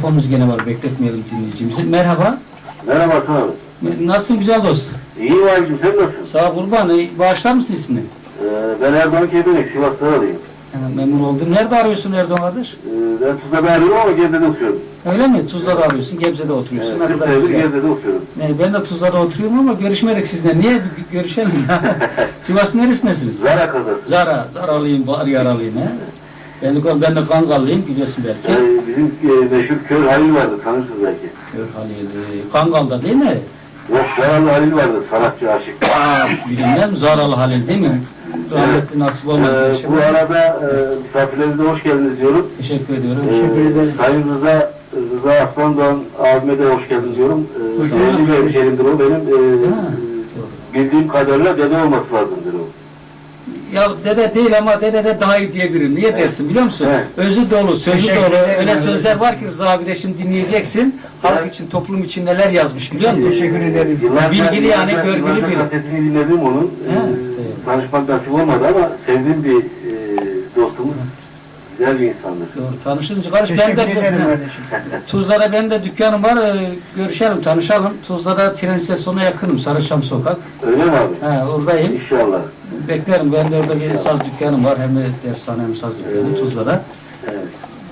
telefonumuz gene var. Bekletmeyelim dinleyicimizi. Merhaba. Merhaba abi. Nasılsın güzel dost? İyi abicim sen nasılsın? Sağ ol kurban. E, Bağışlar mısın ismini? Ee, ben Erdoğan Kebenek, Sivas'tan arayayım. Hemen memnun oldum. Nerede arıyorsun Erdoğan kardeş? Ee, ben Tuzla'da arıyorum ama Gebze'de oturuyorum. Öyle mi? Tuzla'da arıyorsun. Gebze'de oturuyorsun. Evet, Ne 40 kadar senedir güzel. Gebze'de oturuyorum. E, ben de Tuzla'da oturuyorum ama görüşmedik sizle. Niye bir görüşelim ya? Sivas neresindesiniz? Zara kazası. Zara. Zaralıyım, var yaralıyım he. Ben de, ben de Kangalıyım biliyorsun belki. Ee, bizim e, meşhur Kör Halil vardı, tanırsınız belki. Gör Halil. e, Kangal'da değil mi? Yok, Zaralı Halil vardı, sanatçı aşık. Aa, bilinmez mi? Zaralı Halil değil mi? Rahmetli nasip olmadı. Ee, bu arada e, misafirlerinize hoş geldiniz diyorum. Teşekkür ediyorum. Ee, Sayın Rıza, Rıza Aslandoğan abime de hoş geldin diyorum. Ee, Hoş hemşerimdir o. Benim e, Ha. bildiğim kadarıyla dede olması lazımdır o. Ya dede değil ama dede de daha iyi diyebilirim. Niye dersin biliyor musun? Evet. Özü dolu, sözü Teşekkür dolu. ederim. Öyle sözler var ki Rıza abi de şimdi dinleyeceksin. Halk Evet. için, toplum için neler yazmış biliyor musun? Teşekkür ederim. Yıllarca- Bilgili yani, yıllarca- görgülü biri. kasetini dinledim onun. Ee, Evet, evet. tanışmak nasip olmadı ama sevdiğim bir e, dostumuz. Güzel bir insandır. Doğru, tanışınca karış ben Teşekkür de ederim kardeşim. Tuzla'da benim de dükkanım var. e, Görüşelim, tanışalım. Tuzla'da tren istasyonuna yakınım. Sarıçam Sokak. Öyle mi abi? He, oradayım. İnşallah. Beklerim. Ben de orada bir saz dükkanım var. Hem de dershane hem saz dükkanı. Tuzla'da. Evet.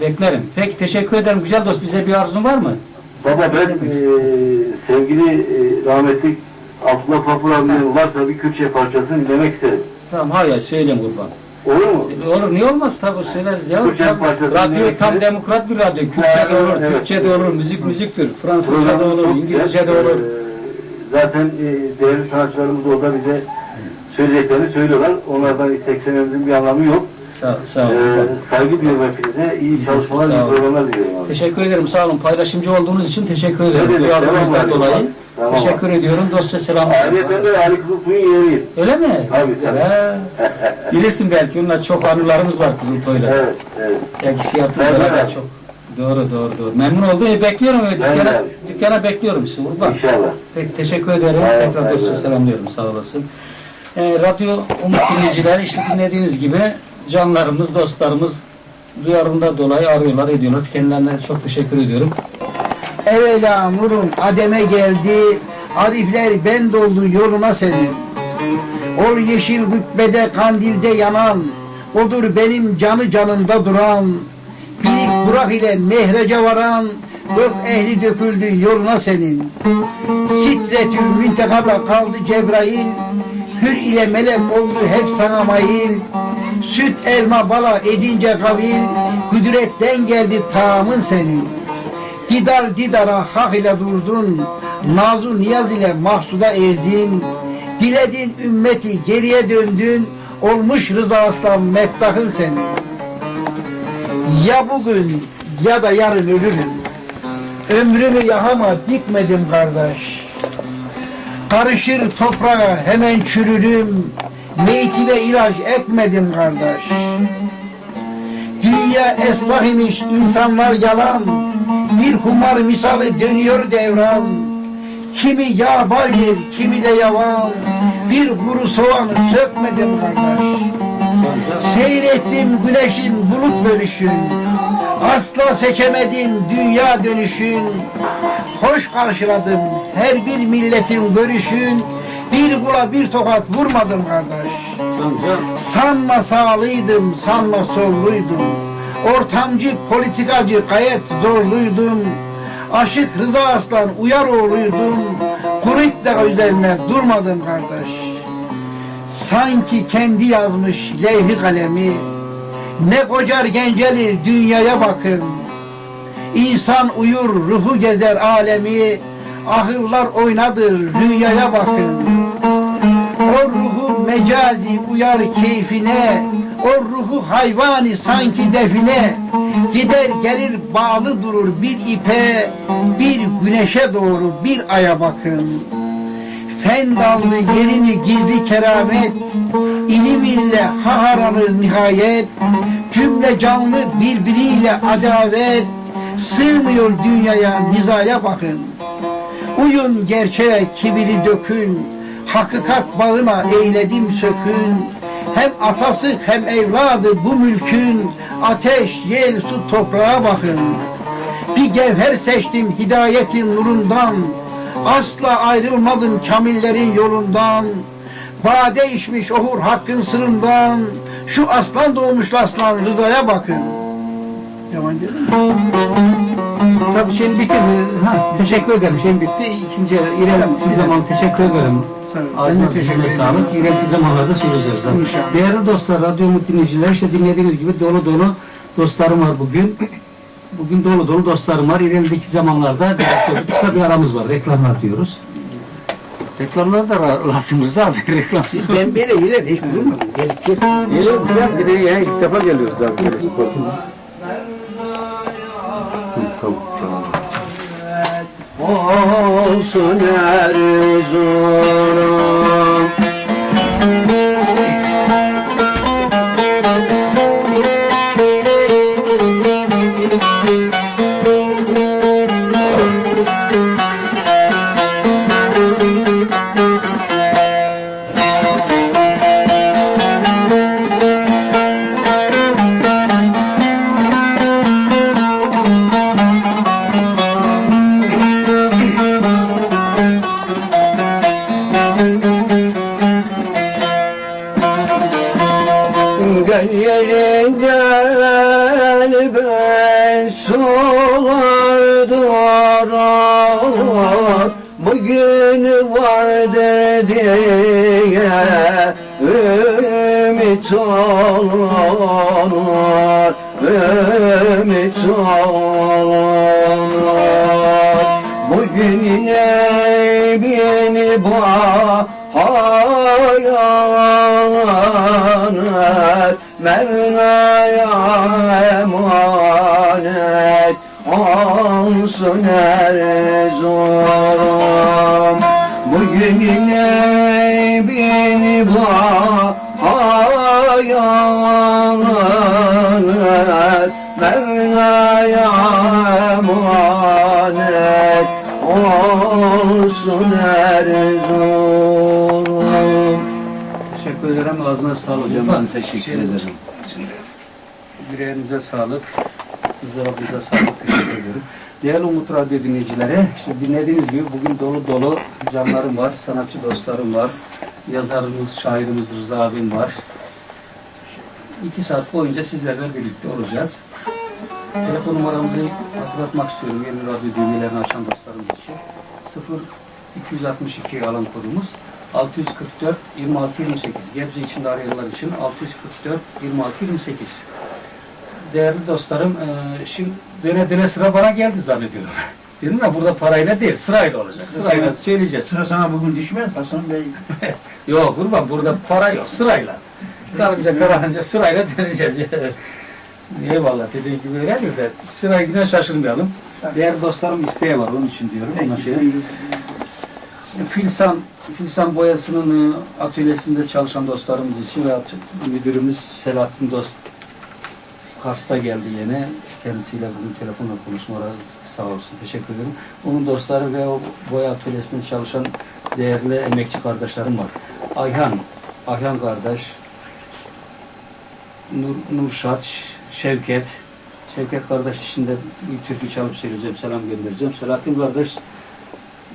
Beklerim. Peki teşekkür ederim. Güzel dost. Bize bir arzun var mı? Baba ben e, sevgili e, rahmetli Abdullah Fafur abinin varsa bir Kürtçe parçasını dinlemek isterim. Tamam hayır söyleyeyim kurban. Olur mu? Olur niye olmaz tabi söyleriz ya. Tabii, parçası radyo tam için. demokrat bir radyo. Kürtçe de olur, evet. Türkçe de olur, müzik müziktir. Fransızca da olur, İngilizce de olur. Ee, Zaten e, değerli sanatçılarımız orada bize söyleyeceklerini söylüyorlar. Onlardan isteklememizin bir anlamı yok. Sağ, sağ ol. Ee, saygı diliyorum hepinize. İyi çalışmalar, iyi olun. programlar diliyorum abi. Teşekkür ederim sağ olun. Paylaşımcı olduğunuz için teşekkür ederim. Duyarlılığınızdan devam dolayı. Tamam. Teşekkür ediyorum. Dostça selam. Ayrıca de Ali Kızıltuğ'un yeğeniyim. Öyle mi? Tabii, Güzel. Bilirsin belki onunla çok anılarımız var Kızıltoy'la. Evet, evet. Belki şey yapıyorlar Evet, da evet. çok. Doğru doğru doğru. Memnun oldum. E, bekliyorum. E, Ben dükkana, de. dükkana bekliyorum sizi. Kurban. İnşallah. Peki teşekkür ederim. Evet, Tekrar evet, dostça evet. selamlıyorum. Sağ olasın. Ee, radyo Umut dinleyiciler işte dinlediğiniz gibi canlarımız, dostlarımız duyarında dolayı arıyorlar, ediyorlar. Kendilerine çok teşekkür ediyorum. Evvela nurun ademe geldi, arifler ben doldu yoluna senin. Ol yeşil rütbede kandilde yanan, odur benim canı canımda duran. Birik Burak ile mehrece varan, gök ehli döküldü yoluna senin. Sitretül müntekada kaldı Cebrail, hür ile melek oldu hep sana mail. Süt elma bala edince kavil, kudretten geldi tamın senin. Didar didara hak ile durdun, nazu niyaz ile mahsuda erdin. Diledin ümmeti geriye döndün, olmuş rıza aslan mettahın senin. Ya bugün ya da yarın ölürüm. Ömrümü yahama dikmedim kardeş. Karışır toprağa hemen çürürüm. Meytime ilaç ekmedim kardeş. Dünya esnaf imiş, insanlar yalan. Bir kumar misali dönüyor devran. Kimi yağ balgir, kimi de yavan. Bir kuru soğan sökmedim kardeş. Seyrettim güneşin bulut bölüşün. Asla seçemedim dünya dönüşün. Hoş karşıladım her bir milletin görüşün. Bir kula bir tokat vurmadım kardeş. Sanma sağlıydım, sanma solluydum. Ortamcı, politikacı gayet zorluydum. Aşık Rıza Aslan uyar oğluydum. Kurit Dağı üzerine durmadım kardeş. Sanki kendi yazmış levhi kalemi. Ne kocar gencelir dünyaya bakın. İnsan uyur, ruhu gezer alemi. Ahırlar oynadır, rüyaya bakın. O ruhu mecazi uyar keyfine, o ruhu hayvani sanki define, gider gelir bağlı durur bir ipe, bir güneşe doğru bir aya bakın. Fen daldı yerini gizli keramet, ilim ile hahar alır nihayet, cümle canlı birbiriyle adavet, sığmıyor dünyaya nizaya bakın. Uyun gerçeğe kibiri dökün, hakikat bağına eyledim sökün. Hem atası hem evladı bu mülkün, ateş, yel, su, toprağa bakın. Bir gevher seçtim hidayetin nurundan Asla ayrılmadım kamillerin yolundan Bade içmiş ohur hakkın sırrından Şu aslan doğmuş aslan rızaya bakın Mi? Tabii şeyin bitti. Ha, teşekkür ederim. Şeyin bitti. İkinci ileriki zaman teşekkür ederim. Ağzına teşekkür sağlık. İleriki zamanlarda söyleyeceğiz. İnşallah. Değerli dostlar, radyo umut dinleyiciler, işte dinlediğiniz gibi dolu dolu dostlarım var bugün. Bugün dolu dolu dostlarım var. İleriki zamanlarda kısa bir aramız var. Reklamlar diyoruz. Reklamlar da lazım Rıza abi. Reklamsız. Ben böyle iler hiç bulunmadım. Gelip git. Geliyor güzel bir ilk defa geliyoruz abi. Olsun Erzurum diye ümit olur Ümit olur Bugün yine beni bahayalar Mevla'ya emanet olsun Erzurum. Bugün yine beni bahayalar Mevla'ya emanet olsun Erzurum Teşekkür ederim. Ağzına sağlık. Hocam ben teşekkür ederim. Yüreğinize sağlık. Bize Rabbimize sağlık. Teşekkür ederim. Değerli Umut Radyo dinleyicileri, işte dinlediğiniz gibi bugün dolu dolu canlarım var, sanatçı dostlarım var, yazarımız, şairimiz Rıza abim var. İki saat boyunca sizlerle birlikte olacağız. Telefon numaramızı hatırlatmak istiyorum yeni radyo düğmelerini açan dostlarım için. 0 262 alan kodumuz 644 26 28 Gebze içinde arayanlar için 644 26 28 Değerli dostlarım eee, şimdi döne döne sıra bana geldi zannediyorum. Dedim ya burada parayla değil sırayla olacak. Sırayla söyleyeceğiz. Sıra sana bugün düşmez Hasan Bey. Yok kurban burada para yok sırayla. Karınca karınca sırayla döneceğiz. Eyvallah dediğin gibi öyledir de sıraya giden şaşırmayalım. Değerli dostlarım isteği var onun için diyorum. Ona şey. Filsan, Filsan boyasının e, atölyesinde çalışan dostlarımız için ve müdürümüz Selahattin Dost Kars'ta geldi yine. Kendisiyle bugün telefonla konuşmalar sağ olsun. Teşekkür ederim. Onun dostları ve o boya atölyesinde çalışan değerli emekçi kardeşlerim var. Ayhan, Ayhan kardeş, Nur, Nurşat, Şevket, Şevket kardeş içinde bir türkü çalıp söyleyeceğim, selam göndereceğim. Selahattin kardeş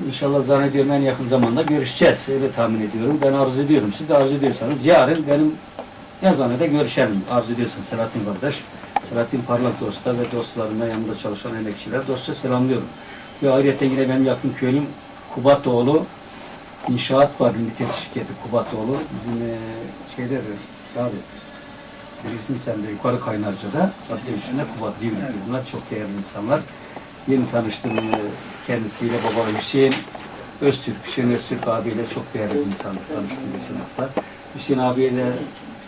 İnşallah zannediyorum en yakın zamanda görüşeceğiz. Öyle tahmin ediyorum. Ben arzu ediyorum. Siz de arzu ediyorsanız yarın benim yazanede görüşelim. Arzu ediyorsan Selahattin kardeş. Selahattin Parlak Dost'a ve dostlarına yanında çalışan emekçiler dostça selamlıyorum. Ve ayrıca yine benim yakın köylüm Kubatoğlu İnşaat var Limited şirketi Kubatoğlu. Bizim eee şeyde abi Bilirsin sen de yukarı Kaynarca'da cadde üstünde Kubat değil mi? Bunlar çok değerli insanlar. Yeni tanıştım e, kendisiyle baba Hüseyin Öztürk. Hüseyin Öztürk abiyle çok değerli bir insan tanıştım geçen hafta. Hüseyin abiyle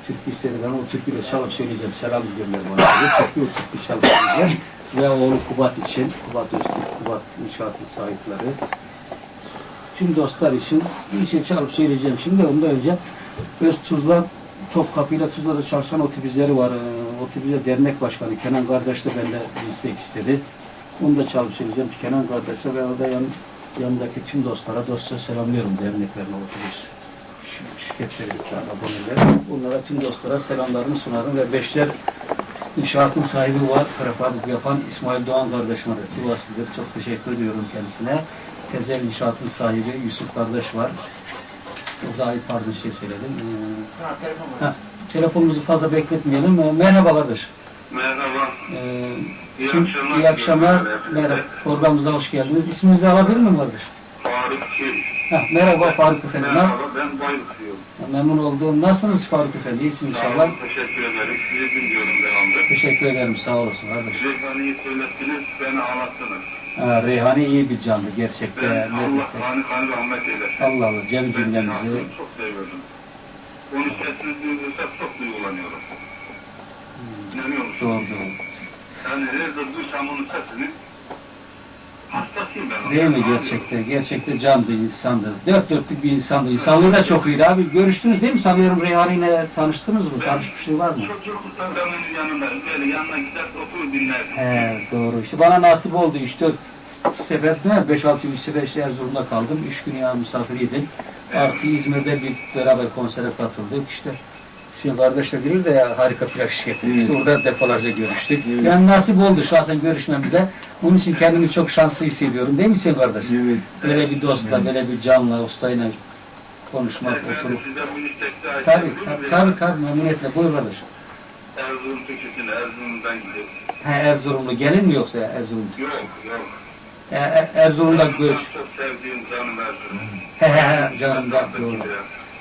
türkü istedi ben o türküyle çalıp söyleyeceğim. Selam gönderim ona. dedi. Çok iyi o türkü çalıp söyleyeceğim. Ve oğlu Kubat için, Kubat Öztürk, Kubat İnşaatı sahipleri. Tüm dostlar için bir şey çalıp söyleyeceğim. Şimdi ondan önce Öz Tuzla Topkapı ile Tuzla'da çalışan otobüsleri var. Ee, Otobüsler dernek başkanı Kenan kardeş de benden bir istek istedi. Onu da çalıp söyleyeceğim. Kenan kardeşe ve orada yan, yanındaki tüm dostlara dostça selamlıyorum derneklerine otobüs şi- şirketleri, aboneler. Onlara tüm dostlara selamlarımı sunarım ve beşler İnşaatın sahibi var, prefabrik yapan İsmail Doğan kardeşime de Sivaslıdır. Çok teşekkür ediyorum kendisine. Tezel İnşaatın sahibi Yusuf kardeş var. Burada ayıp pardon şey söyledim. Ee, ha, telefonumuzu fazla bekletmeyelim. Ee, merhaba kardeş. Merhaba. Ee, İyi şimdi- akşamlar. iyi akşamlar. Merhaba. Programımıza hoş geldiniz. İsminizi alabilir miyim kardeş? Faruk Çil. Heh, merhaba Faruk Efendi. Merhaba ben Bayburtluyum. Memnun oldum. Nasılsınız Faruk Efendi? İyisiniz Sağ inşallah. teşekkür ederim. Sizi dinliyorum devamlı. Teşekkür ederim. Sağ olasın kardeş. Reyhan'ı söylettiniz, beni ağlattınız. Ha, Reyhani iyi bir canlı gerçekten. Ben Allah kanı kanı rahmet eylesin. Allah Allah cem cümlemizi. Çok seviyorum. Onun sesini duyduğumda çok duygulanıyorum. İnanıyor musun? Doğru doğru. Yani nerede duysam onun sesini. Değil mi Anlıyorum. gerçekten? Gerçekten canlı insandı. Dört dörtlük bir insandı. İnsanlığı da çok iyiydi abi. Görüştünüz değil mi? Sanıyorum Reyhani ile tanıştınız mı? Tanışmışlığı var mı? Çocukluktan ben onun yanındayım. Böyle yanına gider oturur dinlerdim. He doğru. İşte bana nasip oldu. İşte sefer ne? Beş altı üç sefer işte Erzurum'da kaldım. Üç gün ya misafiriydim. Artı İzmir'de bir beraber konsere katıldık. İşte Şimdi kardeşle bilir de ya harika plak şirketi. İşte orada defalarca görüştük. Yani nasip oldu şahsen görüşmemize. Onun için kendimi çok şanslı hissediyorum. Değil mi Hüseyin kardeş? Evet. Böyle bir dostla, böyle bir canla, ustayla konuşmak, Ben oturup. Tabii, tabii, tabii, tabii, memnuniyetle. Buyur kardeş. Erzurum Türkçesine Erzurum'dan gidiyor. He, Erzurumlu gelin mi yoksa ya Erzurum? Yok yok. E, e, Erzurum'da görüş. çok sevdiğim canım Erzurum. He he he, canım da doğru.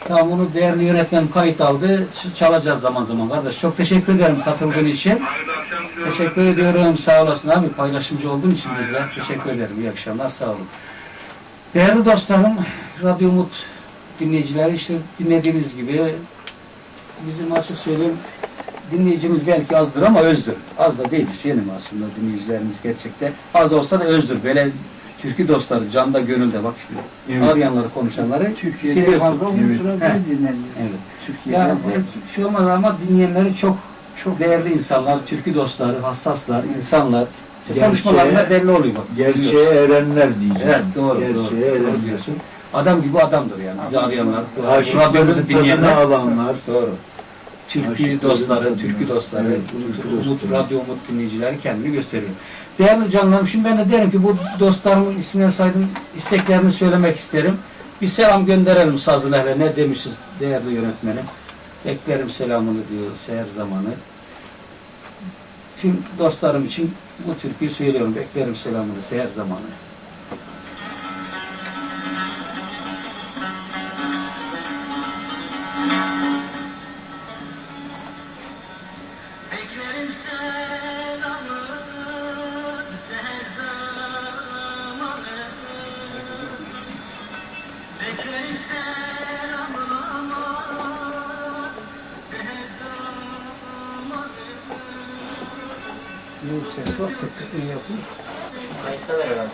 Tamam bunu değerli yönetmen kayıt aldı. Çalacağız zaman zaman kardeş. Çok teşekkür ederim katıldığın için. Teşekkür ediyorum. Sağ olasın abi. Paylaşımcı olduğun için bizle. Teşekkür ederim. İyi akşamlar. Sağ olun. Değerli dostlarım, Radyo Umut dinleyicileri işte dinlediğiniz gibi bizim açık söyleyeyim dinleyicimiz belki azdır ama özdür. Az da değil Hüseyin'im aslında dinleyicilerimiz gerçekten. Az olsa da özdür. Böyle türkü dostları canda gönülde bak işte. Evet. Arayanları konuşanları Türkiye'de seviyorsun. fazla Evet. unutturabiliriz dinleniyor. Evet. Türkiye'de Yani belki şey olmaz ama dinleyenleri çok çok değerli insanlar, türkü dostları, hassaslar, insanlar. Gerçeğe- konuşmalarında belli oluyor bak. Gerçeğe erenler diyeceğim. Evet doğru Gerçeğe doğru, doğru erenler. diyorsun. Adam gibi adamdır yani bizi arayanlar, radyomuzu dinleyenler. alanlar. Doğru. Türkü dostları, türkü dostları, Umut. Radyo Umut dinleyicileri kendini gösteriyor. Değerli canlarım, şimdi ben de derim ki bu dostlarımın ismini saydım, isteklerini söylemek isterim. Bir selam gönderelim sazlılara, ne demişiz değerli yönetmenim. Beklerim selamını diyor seher zamanı. Tüm dostlarım için bu türküyü söylüyorum. Beklerim selamını seher zamanı. Bu ses var, tık iyi yapın. Kayıttalar herhalde.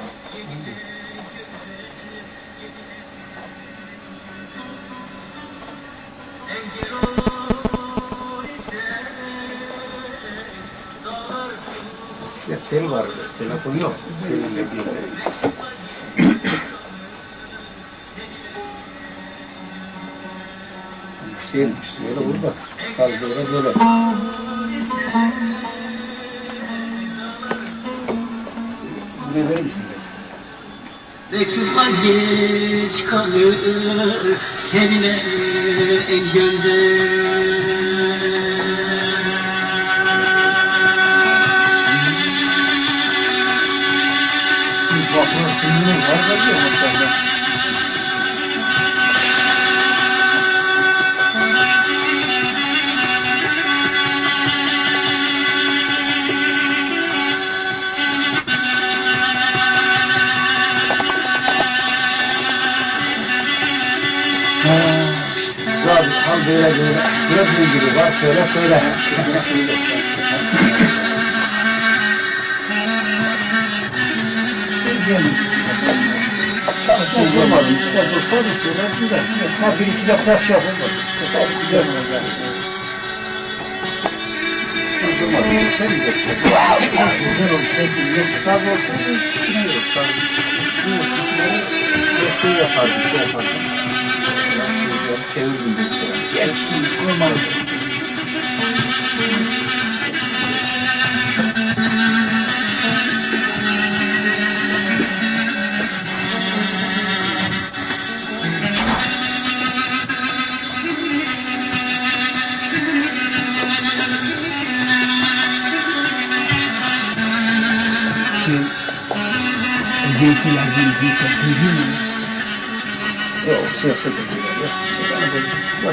Engel olur ise dağlar Ya tel var, telefon yok. Telinle bir Hüseyin, böyle vur bak. Kaz böyle böyle. Buraya verir misin? Mektuba geç kalır seninle Bir bakıyor, şimdi var diyor muhtemelen. Böyle böyle. Gördüğün gibi var, söyle söyle. Çalışma olmadı, işte dostlar da söyler güzel. Ha bir iki de taş yapılmadı. Güzel güzel olacak. Olmadı, güzel güzel. Güzel oldu, peki yok, saz olsaydı, ne yok, saz. Kısımları desteği yapardım, şey yapardım. Çevirdim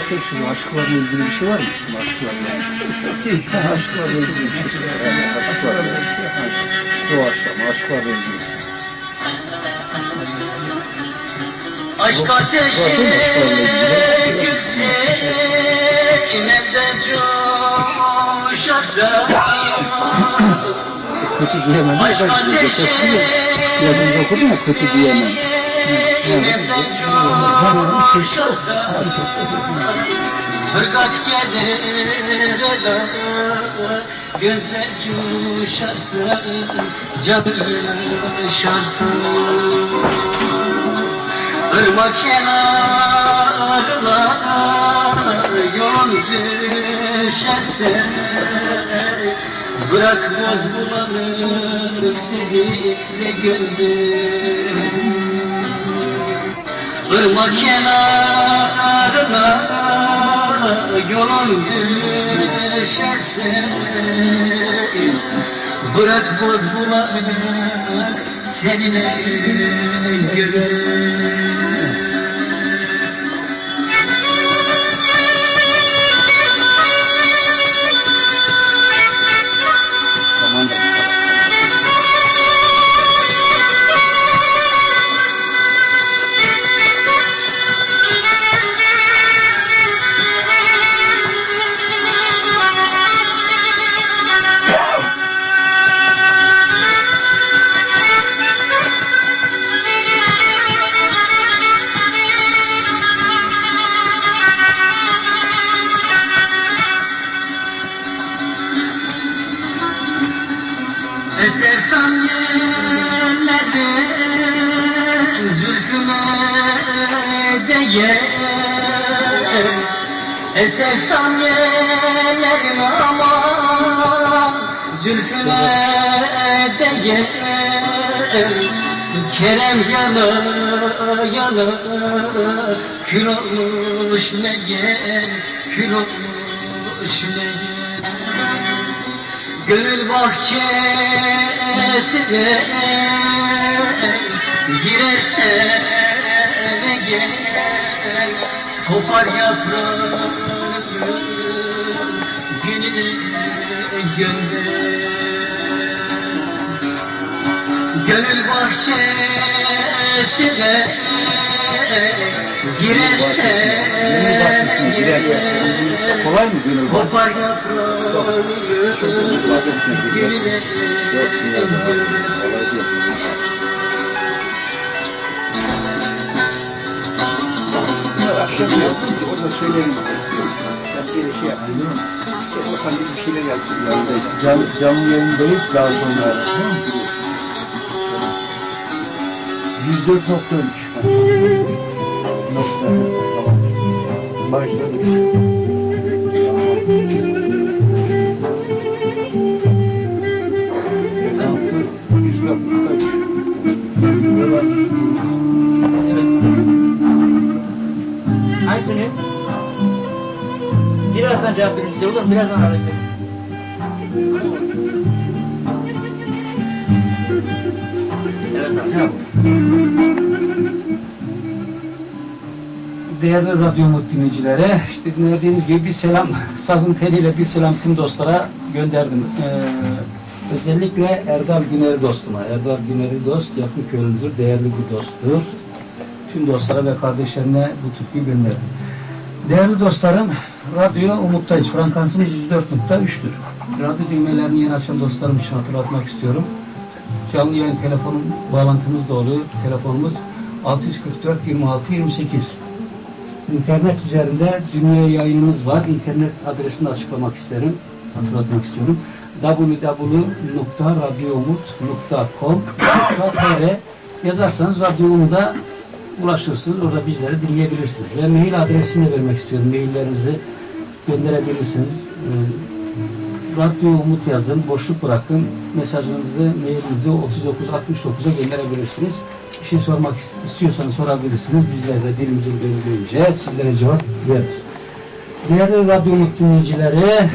Şey, aşklarla ilgili bir şey var mı? Aşklarla. İyi. Ha, aşklarla ilgili bir şey. Yani aşklarla Doğaçlama, aşklarla ilgili. Aşk ateşi yükseğimde coşarsa Kötü diyemem. Aşk size ateşi. Yazınca okudum ya, kötü diyemem. Yüreğimde coşarsa Hırkat gelir ela Gözler coşarsa Canım yaşarsın Irmak kenarına yolun düşerse Bırak boz bulanık seninle gönlüm Irmak kenarına yolun düşerse Bırak boz bulanık seninle gönlüm Eser sanyelerin aman zülfüne değer. Kerem yana yana kül olmuş ne gel kül olmuş ne gel. Gönül bahçesine girersen gel Kopar yaprağı gününe gönder Gönül bahçesine girersen Gönül bahçesine girersen. Kolay mı gönül Kopar bahçesi? yaprağı Gönül bahçesine gönder kolay değil. Akşam yazdım ki orada söylerim. Ben bir şey yaptım. İşte bakalım bir şeyler yaptım. Cam, canlı yayındayız daha sonra. 104.3 Nokta. Tamam. Başladık. Hangisini? Birazdan cevap verin olur mu? Birazdan arayın. Evet abi. Değerli radyo dinleyicilere, işte dinlediğiniz gibi bir selam, sazın teliyle bir selam tüm dostlara gönderdim. Ee, özellikle Erdal Güneri dostuma. Erdal Güneri dost, yakın köylüdür, değerli bir dosttur. Tüm dostlara ve kardeşlerine bu türküyü gönderdim. Değerli dostlarım, radyo umuttayız. Frekansımız 104.3'tür. Radyo düğmelerini yeni açan dostlarım için hatırlatmak istiyorum. Canlı yayın telefonum bağlantımız da oluyor. Telefonumuz 644 26 28. İnternet üzerinde dünya yayınımız var. İnternet adresini açıklamak isterim. Hatırlatmak istiyorum. www.radyoumut.com.tr yazarsanız Radyo Umut'a ulaşırsınız. Orada bizleri dinleyebilirsiniz. Ve mail adresini vermek istiyorum. Maillerinizi gönderebilirsiniz. Ee, Radyo Umut yazın, boşluk bırakın. Mesajınızı, mailinizi 3969'a gönderebilirsiniz. Bir şey sormak istiyorsanız sorabilirsiniz. Bizler de dilimizin döndüğünce sizlere cevap veririz. Değerli Radyo Umut dinleyicileri,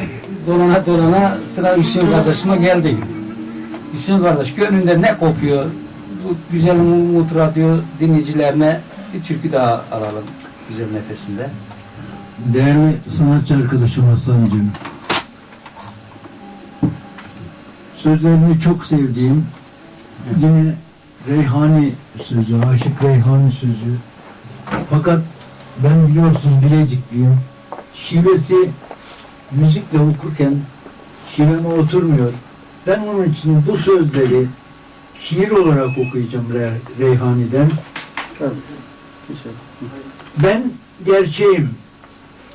dolana dolana sıra Hüseyin kardeşime geldi. Hüseyin kardeş gönlünde ne kopuyor? Bu güzel Umut Radyo dinleyicilerine bir türkü daha alalım güzel nefesinde. Değerli sanatçı arkadaşım Hasan'cığım, sözlerini çok sevdiğim, yine Reyhani sözü, Aşık Reyhani sözü. Fakat ben biliyorsun Bilecikliyim. Şivesi müzikle okurken şiveme oturmuyor. Ben onun için bu sözleri şiir olarak okuyacağım Re- Reyhani'den. Ben gerçeğim.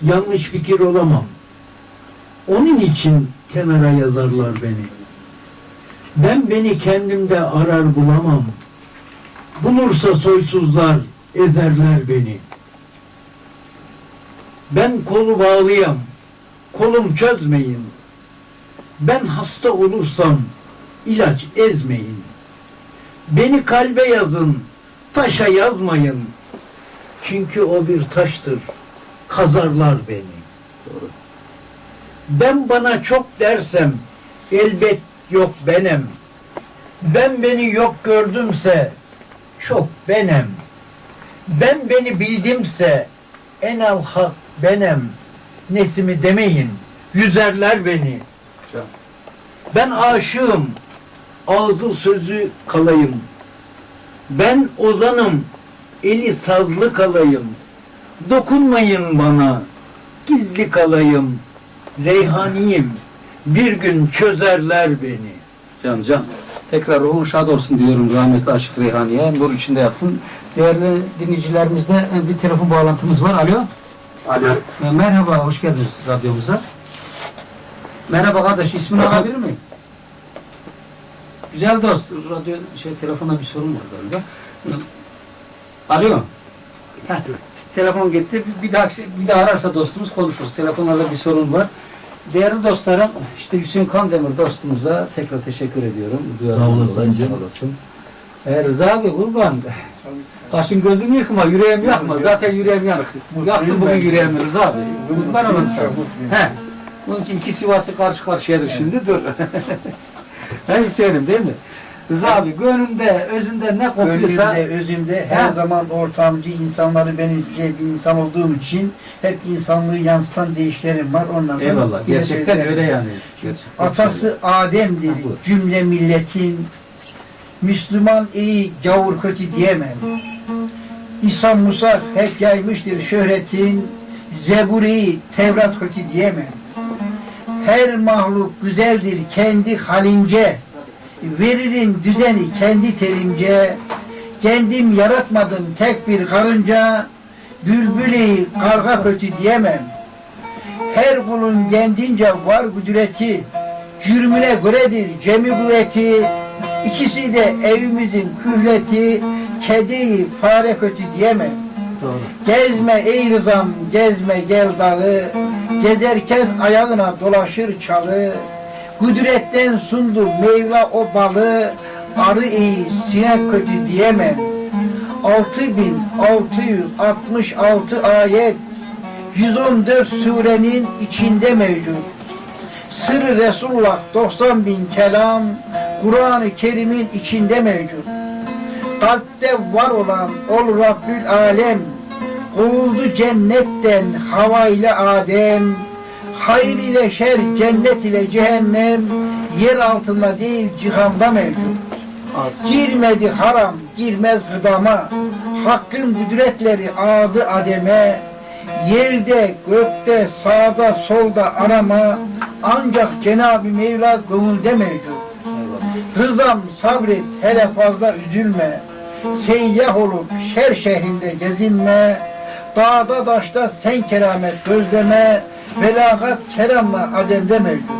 Yanlış fikir olamam. Onun için kenara yazarlar beni. Ben beni kendimde arar bulamam. Bulursa soysuzlar ezerler beni. Ben kolu bağlıyam. Kolum çözmeyin. Ben hasta olursam ilaç ezmeyin. Beni kalbe yazın, taşa yazmayın. Çünkü o bir taştır. Kazarlar beni. Ben bana çok dersem elbet yok benim. Ben beni yok gördümse çok benim. Ben beni bildimse en al hak benim. Nesimi demeyin. Yüzerler beni. Ben aşığım. Ağzı sözü kalayım. Ben ozanım. Eli sazlı kalayım. Dokunmayın bana. Gizli kalayım. Reyhaniyim. Bir gün çözerler beni. Can can. Tekrar ruhun şad olsun diyorum rahmetli Aşık Reyhani'ye. Nur içinde yatsın. Değerli dinleyicilerimizde e, bir telefon bağlantımız var. Alo. Alo. E, Merhaba, hoş geldiniz radyomuza. Merhaba kardeş, ismini alabilir miyim? Güzel dost, radyo şey telefonda bir sorun var galiba. Alo. Heh, telefon gitti. Bir, daha bir daha ararsa dostumuz konuşuruz. Telefonlarda bir sorun var. Değerli dostlarım, işte Hüseyin Kandemir dostumuza tekrar teşekkür ediyorum. Sağ olasın. E, Rıza abi kurban. Kaşın gözünü yıkma, yüreğim yakma. Zaten yüreğim yanık. Yaktı bugün yüreğimi Rıza abi. Kurban olun. He. Onun için iki Sivas'ı karşı karşıyadır şimdi. Dur. He Hüseyin'im değil mi? Rıza abi gönlünde, özünde ne kopuyorsa Gönlümde, özümde her Ha. zaman ortamcı insanları benimseyecek bir insan olduğum için hep insanlığı yansıtan deyişlerim var. Onlardan eyvallah. Gerçekten söylerim. öyle yani. Gerçekten. Atası Adem'dir Ha, cümle milletin. Müslüman iyi, gavur kötü diyemem. İsa Musa hep yaymıştır şöhretin. Zeburi, Tevrat kötü diyemem. Her mahluk güzeldir kendi halince. Veririm düzeni kendi telimce. Kendim yaratmadım tek bir karınca. Bülbülü karga kötü diyemem. Her kulun kendince var kudreti. Cürmüne göredir cemi kuvveti. İkisi de evimizin kühleti. Kedi fare kötü diyemem. Doğru. Gezme ey rızam, gezme gel dağı. Gezerken ayağına dolaşır çalı. Kudretten sundu Mevla o balı. Arı iyi, sinek kötü diyemem. 6666 ayet 114 surenin içinde mevcut. Sırrı Resulullah 90 bin kelam Kur'an-ı Kerim'in içinde mevcut. Kalpte var olan ol Rabbül Alem Kovuldu cennetten hava ile Adem Hayır ile şer cennet ile cehennem Yer altında değil cihanda mevcut. Girmedi haram, girmez gıdama. Hakkın kudretleri adı ademe. Yerde, gökte, sağda, solda arama. Ancak Cenab-ı Mevla gönülde mevcut. Rızam sabret, hele fazla üzülme. Seyyah olup şer şehrinde gezinme. Dağda daşta sen keramet gözleme. Velagat keramla ademde mevcut.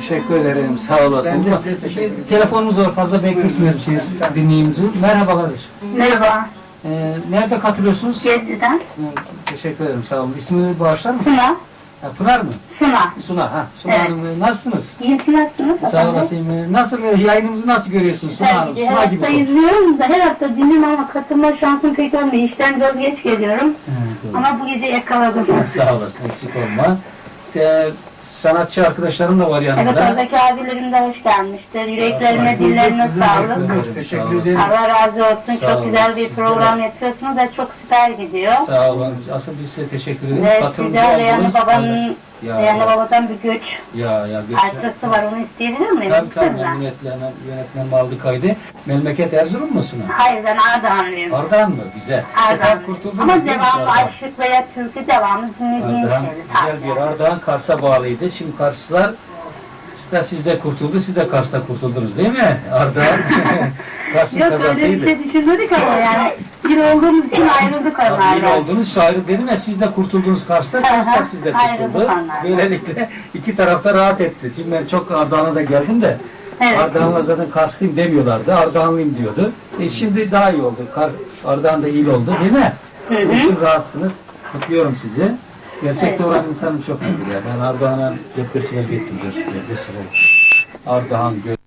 Teşekkür ederim. Sağ olasın. Ben de size teşekkür ederim. Telefonumuz var. Fazla bekletmiyorum siz dinleyicimizi. Merhaba kardeş. Merhaba, Ee, nerede katılıyorsunuz? Gezli'den Ee, Teşekkür ederim. Sağ olun. İsmini bağışlar mısın? Suna, Ha, Pınar mı? Suna. Suna. Ha. Suna Evet. Hanım e, nasılsınız? İyi ki nasılsınız? Sağ olasın. E, Nasıl e, yayınımızı nasıl görüyorsunuz Suna Hanım? Her Suna gibi hafta izliyorum da her hafta dinliyorum ama katılma şansım pek olmuyor. İşten biraz geç geliyorum Evet, ama bu gece yakaladım. Sağ olasın. Eksik olma. Ee, sanatçı arkadaşlarım da var Evet oradaki abilerim de hoş gelmiştir. Yüreklerine, dillerine sağlık. Teşekkür ederim. Allah razı olsun. Sağ olun. Çok güzel bir program yapıyorsunuz ve çok süper gidiyor. Sağ olun. Asıl biz size teşekkür ederiz. Ve Katılımcı güzel yani oldunuz. babanın Ya, ya, babadan bir göç ya, ya, göç- arkası var. Onu isteyebilir miyim? Tabii tabii Kızla. yönetmenim, yönetmenim aldı kaydı. Memleket Erzurum musun? Hayır ben Ardahanlıyım. Ardahan mı? Güzel. Ardahan. Efendim kurtuldunuz Ama devamlı Ardahan? aşık veya türkü devamlı dinlediğim Ardahan şeydi. güzel bir. Ardahan Kars'a bağlıydı. Şimdi Karslılar da siz de kurtuldu, siz de Kars'ta kurtuldunuz değil mi? Ardahan Kars'ın Yok öyle bir kazasıydı. şey düşünmedik ama yani bir olduğumuz için ayrıldık Tabii bir onlardan. oldunuz şairi dedim ya siz de kurtuldunuz Kars'ta, Aha, Kars'ta siz de ayrıldık kurtuldu. onlardan. Böylelikle iki tarafta rahat etti. Şimdi ben çok Ardahan'a da geldim de Evet. Ardahan'la zaten Karslıyım demiyorlardı. Ardahanlıyım diyordu. E şimdi daha iyi oldu. Kar, Ardahan da iyi oldu değil mi? Hı hı. Rahatsınız. Kutluyorum sizi. Gerçekte Evet. olan insanım çok iyidir. Yani ben Ardahan'a Gökbesi'ne gittim. Gökbesi'ne. Ardahan, Gök